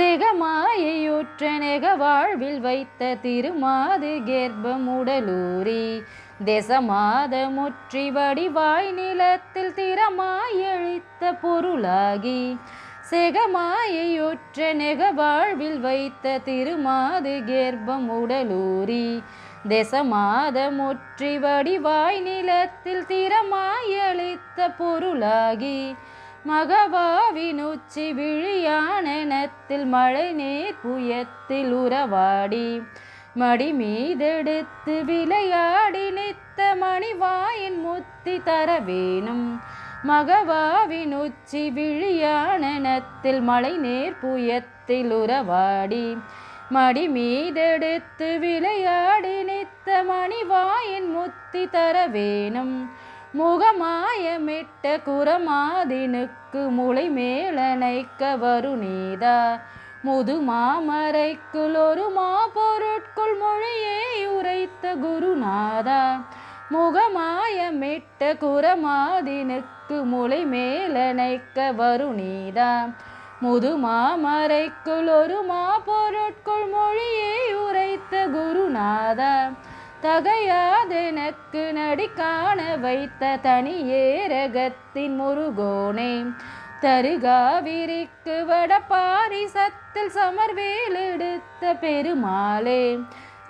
சிகமாயுற்ற வாழ்வில் வைத்த திருமாது கர்ப்பம் தேசமாத முற்றி வடிவாய் நிலத்தில் திறமாய் எழித்த பொருளாகி செகமாயுற்ற நெக வாழ்வில் வைத்த திருமாது கர்ப்பம் உடலூரி தேசமாத முற்றி வடிவாய் நிலத்தில் திறமாய் அளித்த பொருளாகி மகவாவினுச்சி விழியானத்தில் மழை நீர் புயத்தில் உறவாடி. மடி மீதெடுத்து விளையாடி நித்த மணிவாயின் முத்தி தர வேணும். மகவாவின் உச்சி விழியானத்தில் மழை நேர் புயத்தில் உறவாடி. மடி மீதெடுத்து விளையாடி நித்த மணிவாயின் முத்தி தர வேணும். முகமாயமிட்ட குரமாதினுக்கு முளை மேலனைக்க வருநீதா. முது மாமரைக்குள் ஒரு மாபொருட்குள் மொழியே உரைத்த குருநாதா. முகமாயமிட்ட குரமாதினுக்கு முளை மேலனைக்க வருநீதா. முது மாமரைக்குள் ஒரு மாபொருட்குள் மொழியே உரைத்த குருநாதா. தகையாதெனக்கு நடிக்காண காண வைத்த தனியேரகத்தின் முருகோனே. தருகாவிரிக்கு வடபாரிசத்தில் சமர்வேலெடுத்த பெருமாளே.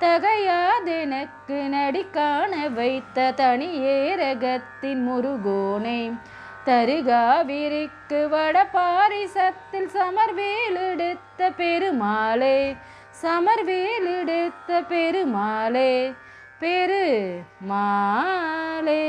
தகையாதெனக்கு நடிக்காண காண வைத்த தனியேரகத்தின் முருகோனே. தருகாவிரிக்கு வடபாரிசத்தில் சமர்வேலெடுத்த பெருமாளே. சமர்வேலெடுத்த பெருமாளே. பெரு மாலே